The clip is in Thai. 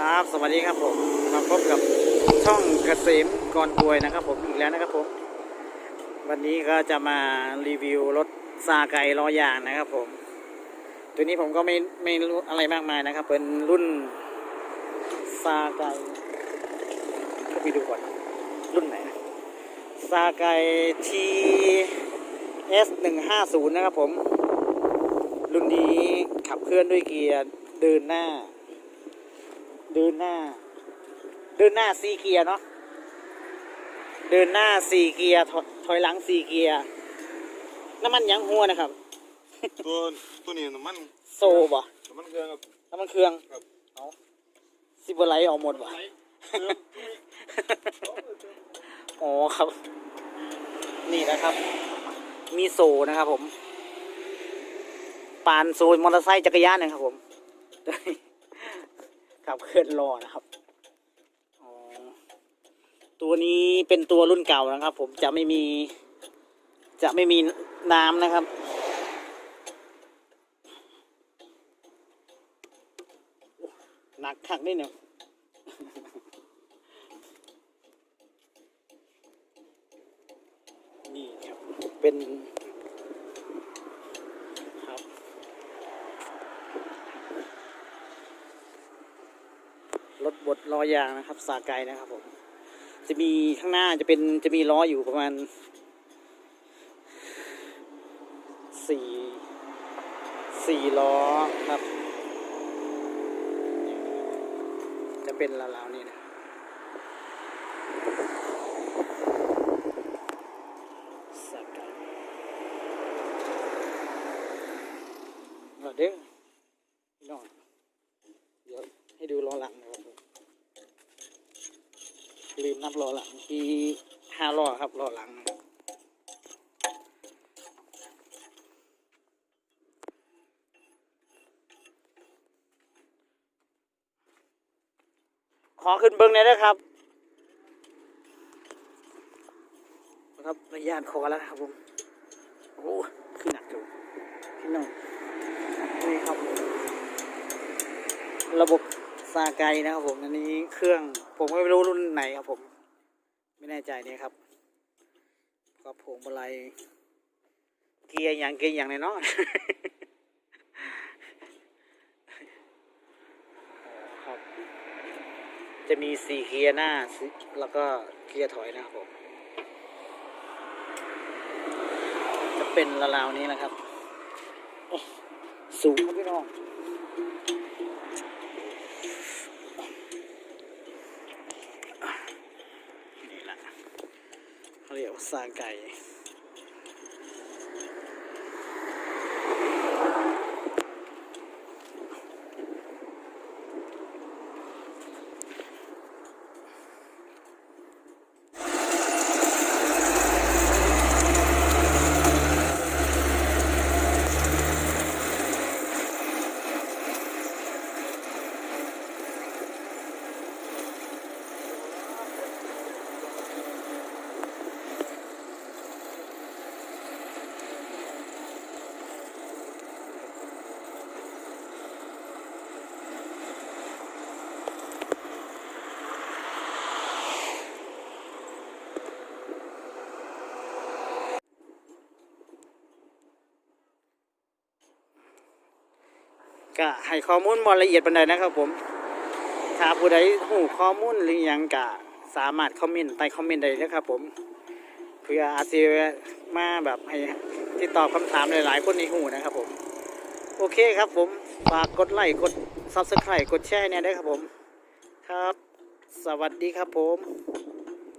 ครับ สวัสดีครับผม มาพบกับช่องเกษมกรอวยนะครับ ผมอีกแล้วนะครับผม วันนี้ก็จะมารีวิวรถซาไก่ล้อยางนะครับ ผม ตัวนี้ผมก็ไม่ไม่รู้อะไรมากมายนะครับ เป็นรุ่นซาไก่ก็ไปดูก่อน รุ่นไหนนะซาไก่ทีเอสหนึ่งห้าศูนย์นะครับผม รุ่นนี้ขับเคลื่อนด้วยเกียร์เดินหน้า เดินหน้า เดินหน้าสี่เกียร์เนาะเดินหน้าสี่เกียร์ถอยถอยหลังสี่เกียร์น้ำมันยังหัวนะครับ ตัวตัวนี้น้ำมันโซบ่น้ำมันเครื่องครับน้ำมันเครื่องครับเอาซิบไลท์ออกหมดวะอ๋อครับ นี่นะครับ มีโซนะครับผม ปานโซมอเตอร์ไซค์จักรยานนะครับผม ขับเคลื่อนล้อนะครับตัวนี้เป็นตัวรุ่นเก่านะครับ ผมจะไม่มี จะไม่มีน้ำนะครับ หนักขักนิดหนึ่งนี่ครับ เป็น ครับ รถบดล้อยางนะครับ สาไกนะครับผม จะมีข้างหน้าจะเป็นจะมีล้ออยู่ประมาณสี่สี่ล้อครับ จะเป็นราวๆนี่นะสกายมาเด้อนองเดี๋ยวให้ดูล้อหลังนะครับ ลืมนับล้อหลังที่ห้าล้อครับล้อหลังขอขึ้นเบิ้งหน่อยนะครับนะครับระยะคอแล้วครับผม โอ้ขึ้นหนักดูพี่น้องนี่ครับ ระบบ ซาไกนะครับผม อันนี้เครื่องผมก็ไม่รู้รุ่นไหนครับผม ไม่แน่ใจเนี่ยครับก็พวงมาลัยเกียร์อย่างเกียร์อย่างแน่นอนครับ จะมีสี่เกียร์หน้าแล้วก็เกียร์ถอยนะครับผม จะเป็นราวๆนี้นะครับ สูงพี่น้องนี่แหละเขาเรียกว่า ซาไก่ ก็ให้ข้อมูลบอละเอียดบันไดนะครับผม ถ้าผู้ใดหูข้อมูลหรือยังก็สามารถคอมเมนต์ใต้คอมเมนต์ได้นะครับผม เพื่ออาจจะมาแบบให้ที่ตอบคำถามหลายๆ คนในหูนะครับผม โอเคครับผม ฝากกดไลค์กด Subscribe กดแชร์เนี่ยได้ครับผม ครับ สวัสดีครับผม